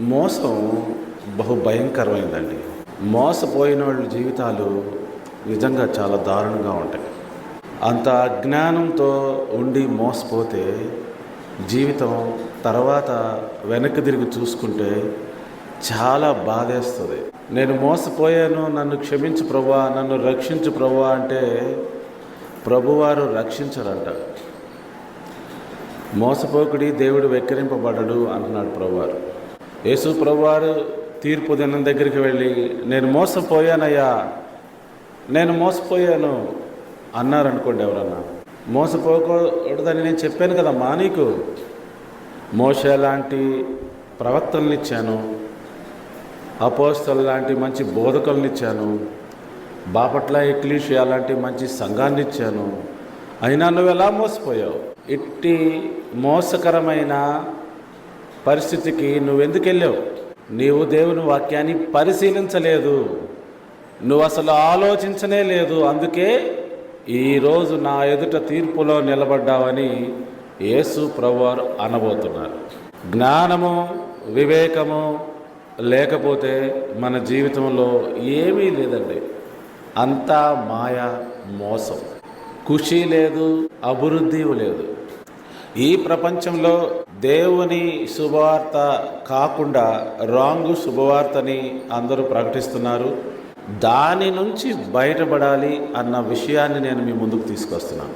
మోసం బహు భయంకరమైందండి. మోసపోయిన వాళ్ళ జీవితాలు నిజంగా చాలా దారుణంగా ఉంటాయి. అంత అజ్ఞానంతో ఉండి మోసపోతే జీవితం తర్వాత వెనక్కి తిరిగి చూసుకుంటే చాలా బాధేస్తుంది. నేను మోసపోయాను నన్ను క్షమించు ప్రభా నన్ను రక్షించు ప్రభా అంటే ప్రభువారు రక్షించరంట. మోసపోకుడి దేవుడు వెక్కిరింపబడడు అంటున్నాడు ప్రభువారు. యేసు ప్రభువారు తీర్పు దినం దగ్గరికి వెళ్ళి నేను మోసపోయానయ్యా నేను మోసపోయాను అన్నారనుకోండి ఎవరన్నా. మోసపోకూడదని నేను చెప్పాను కదమ్మా నీకు. మోస లాంటి ప్రవక్తలను ఇచ్చాను అపోస్తలు లాంటి మంచి బోధకులను ఇచ్చాను బాపట్ల ఎక్లీషియా లాంటి మంచి సంఘాన్ని ఇచ్చాను అయినా నువ్వు ఎలా మోసపోయావు? ఇట్టి మోసకరమైన పరిస్థితికి నువ్వెందుకు వెళ్ళావు నీవు దేవుని వాక్యాన్ని పరిశీలించలేదు. నువ్వు అసలు ఆలోచించనే లేదు. అందుకే ఈరోజు నా ఎదుట తీర్పులో నిలబడ్డావని యేసు ప్రభువారు అనబోతున్నారు. జ్ఞానము వివేకము లేకపోతే మన జీవితంలో ఏమీ లేదండి. అంతా మాయ మోసం. ఖుషి లేదు అభివృద్ధి లేదు. ఈ ప్రపంచంలో దేవుని శుభవార్త కాకుండా రాంగ్ శుభవార్తని అందరూ ప్రకటిస్తున్నారు. దాని నుంచి బయటపడాలి అన్న విషయాన్ని నేను మీ ముందుకు తీసుకొస్తున్నాను.